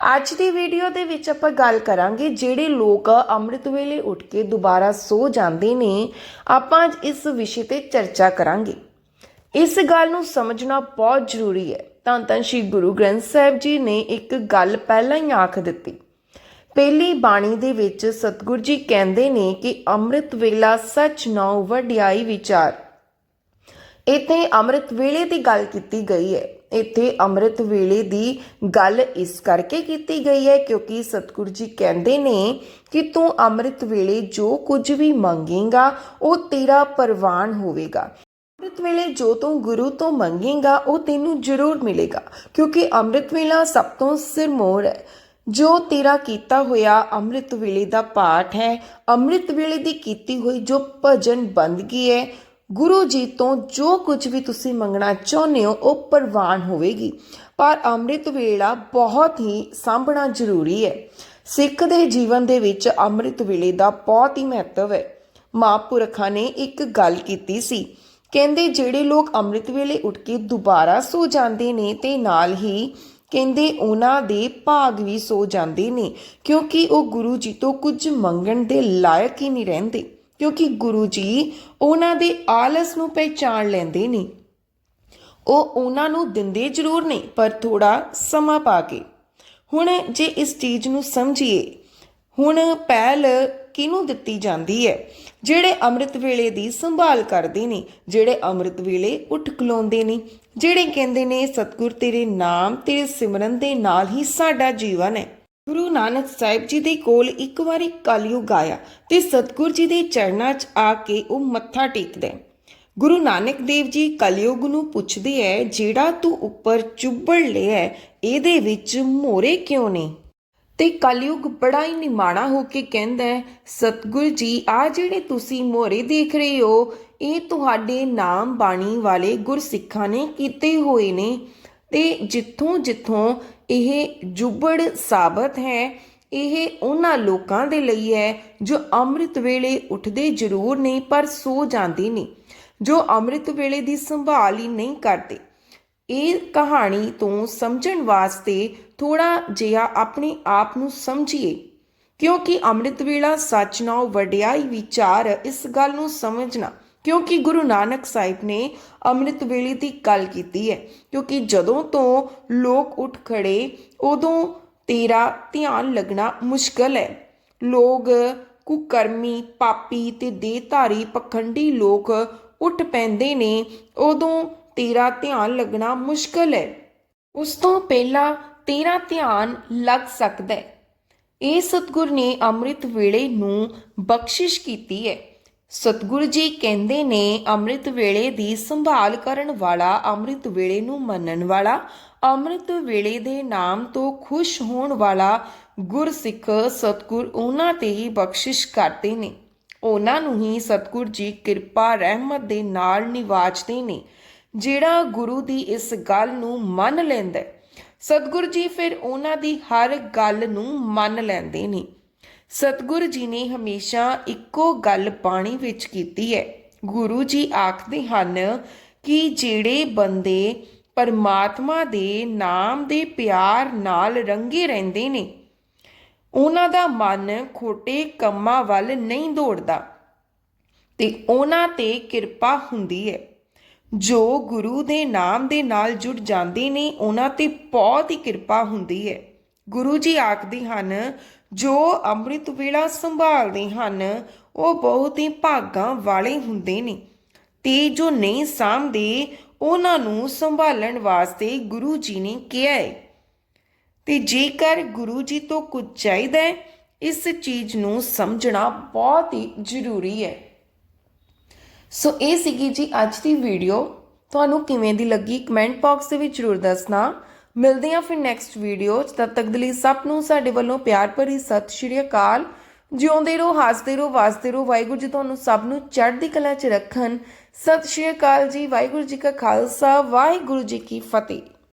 ਅੱਜ ਦੀ ਵੀਡੀਓ ਦੇ ਵਿੱਚ ਆਪਾਂ ਗੱਲ ਕਰਾਂਗੇ ਜਿਹੜੇ ਲੋਕ ਅੰਮ੍ਰਿਤ ਵੇਲੇ ਉੱਠ ਕੇ ਦੁਬਾਰਾ ਸੋ ਜਾਂਦੇ ਨੇ, ਆਪਾਂ ਅੱਜ ਇਸ ਵਿਸ਼ੇ ਤੇ ਚਰਚਾ ਕਰਾਂਗੇ। ਇਸ ਗੱਲ ਨੂੰ ਸਮਝਣਾ ਬਹੁਤ ਜ਼ਰੂਰੀ ਹੈ। ਤਾਂ ਤਾਂ ਸ਼੍ਰੀ ਗੁਰੂ ਗ੍ਰੰਥ ਸਾਹਿਬ ਜੀ ਨੇ ਇੱਕ ਗੱਲ ਪਹਿਲਾਂ ਹੀ ਆਖ ਦਿੱਤੀ। ਪਹਿਲੀ ਬਾਣੀ ਦੇ ਵਿੱਚ ਸਤਿਗੁਰ ਜੀ ਕਹਿੰਦੇ ਨੇ ਕਿ ਅੰਮ੍ਰਿਤ ਵੇਲਾ ਸੱਚ ਨਉ ਵਡਿਆਈ ਵਿਚਾਰ। ਇੱਥੇ ਅੰਮ੍ਰਿਤ ਵੇਲੇ ਦੀ ਗੱਲ ਕੀਤੀ ਗਈ ਹੈ। ਇੱਥੇ ਅੰਮ੍ਰਿਤ ਵੇਲੇ ਦੀ ਗੱਲ ਇਸ ਕਰਕੇ ਕੀਤੀ ਗਈ ਹੈ ਕਿਉਂਕਿ ਸਤਿਗੁਰੂ ਜੀ ਕਹਿੰਦੇ ਨੇ ਕਿ ਤੂੰ ਅੰਮ੍ਰਿਤ ਵੇਲੇ ਜੋ ਕੁਝ ਵੀ ਮੰਗੇਗਾ, ਉਹ ਤੇਰਾ ਪ੍ਰਵਾਨ ਹੋਵੇਗਾ। ਅੰਮ੍ਰਿਤ ਵੇਲੇ ਜੋ ਤੂੰ ਗੁਰੂ ਤੋਂ ਮੰਗੇਗਾ, ਉਹ ਤੈਨੂੰ ਜ਼ਰੂਰ ਮਿਲੇਗਾ, ਕਿਉਂਕਿ ਅੰਮ੍ਰਿਤ ਵੇਲਾ ਸਭ ਤੋਂ ਸਿਰਮੌਰ ਹੈ। ਜੋ ਤੇਰਾ ਕੀਤਾ ਹੋਇਆ ਅੰਮ੍ਰਿਤ ਵੇਲੇ ਦਾ ਪਾਠ ਹੈ, ਅੰਮ੍ਰਿਤ ਵੇਲੇ ਦੀ ਕੀਤੀ ਹੋਈ ਜੋ ਭਜਨ ਬੰਦਗੀ ਹੈ ਗੁਰੂ ਜੀ ਤੋਂ ਜੋ ਕੁਝ ਵੀ ਤੁਸੀਂ ਮੰਗਣਾ ਚਾਹੁੰਦੇ ਹੋ, ਉਹ ਪ੍ਰਵਾਨ ਹੋਵੇਗੀ। ਪਰ ਅੰਮ੍ਰਿਤ ਵੇਲਾ ਬਹੁਤ ਹੀ ਸਾਂਭਣਾ ਜ਼ਰੂਰੀ ਹੈ। ਸਿੱਖ ਦੇ ਜੀਵਨ ਦੇ ਵਿੱਚ ਅੰਮ੍ਰਿਤ ਵੇਲੇ ਦਾ ਬਹੁਤ ਹੀ ਮਹੱਤਵ ਹੈ। ਮਹਾਂਪੁਰਖਾਂ ਨੇ ਇੱਕ ਗੱਲ ਕੀਤੀ ਸੀ। ਕਹਿੰਦੇ, ਜਿਹੜੇ ਲੋਕ ਅੰਮ੍ਰਿਤ ਵੇਲੇ ਉੱਠ ਕੇ ਦੁਬਾਰਾ ਸੋ ਜਾਂਦੇ ਨੇ, ਤੇ ਨਾਲ ਹੀ ਕਹਿੰਦੇ ਉਹਨਾਂ ਦੇ ਭਾਗ ਵੀ ਸੋ ਜਾਂਦੇ ਨੇ, ਕਿਉਂਕਿ ਉਹ ਗੁਰੂ ਜੀ ਤੋਂ ਕੁਝ ਮੰਗਣ ਦੇ ਲਾਇਕ ਹੀ ਨਹੀਂ ਰਹਿੰਦੇ। ਕਿਉਂਕਿ ਗੁਰੂ ਜੀ ਉਹਨਾਂ ਦੇ ਆਲਸ ਨੂੰ ਪਹਿਚਾਣ ਲੈਂਦੇ ਨੇ। ਉਹ ਉਹਨਾਂ ਨੂੰ ਦਿੰਦੇ ਜ਼ਰੂਰ ਨਹੀਂ ਪਰ ਥੋੜਾ ਸਮਾਂ ਪਾ ਕੇ। ਹੁਣ ਜੇ ਇਸ ਚੀਜ਼ ਨੂੰ ਸਮਝੀਏ, ਹੁਣ ਪਹਿਲ ਕਿਹਨੂੰ ਦਿੱਤੀ ਜਾਂਦੀ ਹੈ? ਜਿਹੜੇ ਅੰਮ੍ਰਿਤ ਵੇਲੇ ਦੀ ਸੰਭਾਲ ਕਰਦੇ ਨੇ, ਜਿਹੜੇ ਅੰਮ੍ਰਿਤ ਵੇਲੇ ਉੱਠ ਖਲੋਂਦੇ ਨੇ, ਜਿਹੜੇ ਕਹਿੰਦੇ ਨੇ, ਸਤਿਗੁਰ ਤੇਰੇ ਨਾਮ, ਤੇਰੇ ਸਿਮਰਨ ਦੇ ਨਾਲ ਹੀ ਸਾਡਾ ਜੀਵਨ ਹੈ। ਗੁਰੂ ਨਾਨਕ ਸਾਹਿਬ ਜੀ ਦੇ ਕੋਲ ਇੱਕ ਵਾਰੀ ਕਲਯੁਗ ਆਇਆ ਤੇ ਸਤਿਗੁਰ ਜੀ ਦੇ ਚਰਨਾਂ 'ਚ ਆ ਕੇ ਉਹ ਮੱਥਾ ਟੇਕਦਾ ਗੁਰੂ ਨਾਨਕ ਦੇਵ ਜੀ ਕਲਯੁਗ ਨੂੰ ਪੁੱਛਦੇ ਐ, ਜਿਹੜਾ ਤੂੰ ਉੱਪਰ ਚੁੱਭੜ ਲਿਆ ਇਹਦੇ ਵਿੱਚ ਮੋਰੇ ਕਿਉਂ ਨੇ? ਤੇ ਕਲਯੁਗ ਬੜਾ ਹੀ ਨਿਮਾਣਾ ਹੋ ਕੇ ਕਹਿੰਦਾ ਹੈ ਜੀ, ਆ ਜਿਹੜੇ ਤੁਸੀਂ ਮੋਰੇ ਦੇਖ ਰਹੇ ਹੋ, ਇਹ ਤੁਹਾਡੇ ਨਾਮ ਬਾਣੀ ਵਾਲੇ ਗੁਰਸਿੱਖਾਂ ਨੇ ਕੀਤੇ ਹੋਏ ਨੇ ਤੇ ਜਿੱਥੋਂ ਜਿੱਥੋਂ ਇਹ ਜੁਬੜ ਸਾਬਤ ਹੈ। ਇਹ ਉਹਨਾਂ ਲੋਕਾਂ ਦੇ ਲਈ ਹੈ ਜੋ ਅੰਮ੍ਰਿਤ ਵੇਲੇ ਉੱਠਦੇ ਜ਼ਰੂਰ ਨਹੀਂ, ਪਰ ਸੋ ਜਾਂਦੇ ਨੇ, ਜੋ ਅੰਮ੍ਰਿਤ ਵੇਲੇ ਦੀ ਸੰਭਾਲ ਹੀ ਨਹੀਂ ਕਰਦੇ। ਇਹ ਕਹਾਣੀ ਤੋਂ ਸਮਝਣ ਵਾਸਤੇ ਥੋੜਾ ਜਿਹਾ ਆਪਣੇ ਆਪ ਨੂੰ ਸਮਝੀਏ, ਕਿਉਂਕਿ ਅੰਮ੍ਰਿਤ ਵੇਲਾ ਸੱਚ ਨਾਲ ਵਡਿਆਈ ਵਿਚਾਰ, ਇਸ ਗੱਲ ਨੂੰ ਸਮਝਣਾ ਕਿਉਂਕਿ ਗੁਰੂ ਨਾਨਕ ਸਾਹਿਬ ਨੇ ਅੰਮ੍ਰਿਤ ਵੇਲੇ ਦੀ ਗੱਲ ਕੀਤੀ ਹੈ, ਕਿਉਂਕਿ ਜਦੋਂ ਤੋਂ ਲੋਕ ਉੱਠ ਖੜੇ, ਉਦੋਂ ਤੇਰਾ ਧਿਆਨ ਲੱਗਣਾ ਮੁਸ਼ਕਲ ਹੈ। ਲੋਕ, ਕੁਕਰਮੀ, ਪਾਪੀ ਤੇ ਦੇਹਧਾਰੀ ਪਖੰਡੀ ਲੋਕ ਉੱਠ ਪੈਂਦੇ ਨੇ, ਉਦੋਂ ਤੇਰਾ ਧਿਆਨ ਲੱਗਣਾ ਮੁਸ਼ਕਲ ਹੈ। ਉਸ ਤੋਂ ਪਹਿਲਾਂ ਤੇਰਾ ਧਿਆਨ ਲੱਗ ਸਕਦਾ ਹੈ। ਇਹ ਸਤਗੁਰ ਨੇ ਅੰਮ੍ਰਿਤ ਵੇਲੇ ਨੂੰ ਬਖਸ਼ਿਸ਼ ਕੀਤੀ ਹੈ। ਸਤਿਗੁਰੂ ਜੀ ਕਹਿੰਦੇ ਨੇ ਅੰਮ੍ਰਿਤ ਵੇਲੇ ਦੀ ਸੰਭਾਲ ਕਰਨ ਵਾਲਾ ਅੰਮ੍ਰਿਤ ਵੇਲੇ ਨੂੰ ਮੰਨਣ ਵਾਲਾ ਅੰਮ੍ਰਿਤ ਵੇਲੇ ਦੇ ਨਾਮ ਤੋਂ ਖੁਸ਼ ਹੋਣ ਵਾਲਾ ਗੁਰਸਿੱਖ ਸਤਿਗੁਰ ਉਹਨਾਂ ਤੇ ਹੀ ਬਖਸ਼ਿਸ਼ ਕਰਦੇ ਨੇ। ਉਹਨਾਂ ਨੂੰ ਹੀ ਸਤਿਗੁਰ ਜੀ ਕਿਰਪਾ ਰਹਿਮਤ ਦੇ ਨਾਲ ਨਿਵਾਜਦੇ ਨੇ ਜਿਹੜਾ ਗੁਰੂ ਦੀ ਇਸ ਗੱਲ ਨੂੰ ਮੰਨ ਲੈਂਦਾ ਹੈ, ਸਤਿਗੁਰ ਜੀ ਫਿਰ ਉਹਨਾਂ ਦੀ ਹਰ ਗੱਲ ਨੂੰ ਮੰਨ ਲੈਂਦੇ ਨੇ। ਸਤਿਗੁਰ ਜੀ ਨੇ ਹਮੇਸ਼ਾ ਇੱਕੋ ਗੱਲ ਬਾਣੀ ਵਿੱਚ ਕੀਤੀ ਹੈ। ਗੁਰੂ ਜੀ ਆਖਦੇ ਹਨ ਕਿ ਜਿਹੜੇ ਬੰਦੇ ਪਰਮਾਤਮਾ ਦੇ ਨਾਮ ਦੇ ਪਿਆਰ ਨਾਲ ਰੰਗੇ ਰਹਿੰਦੇ ਨੇ, ਉਹਨਾਂ ਦਾ ਮਨ ਖੋਟੇ ਕੰਮਾਂ ਵੱਲ ਨਹੀਂ ਦੌੜਦਾ ਤੇ ਉਹਨਾਂ ਤੇ ਕਿਰਪਾ ਹੁੰਦੀ ਹੈ। ਜੋ ਗੁਰੂ ਦੇ ਨਾਮ ਦੇ ਨਾਲ ਜੁੜ ਜਾਂਦੇ ਨੇ, ਉਹਨਾਂ ਤੇ ਬਹੁਤ ਹੀ ਕਿਰਪਾ ਹੁੰਦੀ ਹੈ। ਗੁਰੂ ਜੀ ਆਖਦੇ ਹਨ ਜੋ ਅੰਮ੍ਰਿਤ ਵੇਲਾ ਸੰਭਾਲਦੇ ਹਨ, ਉਹ ਬਹੁਤ ਹੀ ਭਾਗਾਂ ਵਾਲੇ ਹੁੰਦੇ ਨੇ। ਤੇ ਜੋ ਨਹੀਂ ਸਾਂਭਦੇ, ਉਹਨਾਂ ਨੂੰ ਸੰਭਾਲਣ ਵਾਸਤੇ ਗੁਰੂ ਜੀ ਨੇ ਕਿਹਾ ਹੈ। ਤੇ ਜੇਕਰ ਗੁਰੂ ਜੀ ਤੋਂ ਕੁਝ ਚਾਹੀਦਾ ਹੈ, ਇਸ ਚੀਜ਼ ਨੂੰ ਸਮਝਣਾ ਬਹੁਤ ਹੀ ਜ਼ਰੂਰੀ ਹੈ। ਸੋ ਇਹ ਸੀਗੀ ਜੀ ਅੱਜ ਦੀ ਵੀਡੀਓ ਤੁਹਾਨੂੰ ਕਿਵੇਂ ਦੀ ਲੱਗੀ ਕਮੈਂਟ ਬਾਕਸ ਦੇ ਵਿੱਚ ਜ਼ਰੂਰ ਦੱਸਣਾ। ਮਿਲਦੇ ਹਾਂ ਫਿਰ ਨੈਕਸਟ ਵੀਡੀਓ 'ਚ। ਤਦ ਤੱਕ ਦੇ ਲਈ ਸਭ ਨੂੰ ਸਾਡੇ ਵੱਲੋਂ ਪਿਆਰ ਭਰੀ ਸਤਿ ਸ਼੍ਰੀ ਅਕਾਲ। ਜਿਉਂਦੇ ਰਹੋ, ਹੱਸਦੇ ਰਹੋ ਵਾਸਤੇ ਰਹੋ। ਵਾਹਿਗੁਰੂ ਜੀ ਤੁਹਾਨੂੰ ਸਭ ਨੂੰ ਚੜ੍ਹਦੀ ਕਲਾ 'ਚ ਰੱਖਣ। ਸਤਿ ਸ਼੍ਰੀ ਅਕਾਲ ਜੀ, ਵਾਹਿਗੁਰੂ ਜੀ ਕਾ ਖਾਲਸਾ, ਵਾਹਿਗੁਰੂ ਜੀ ਕੀ ਫਤਿਹ।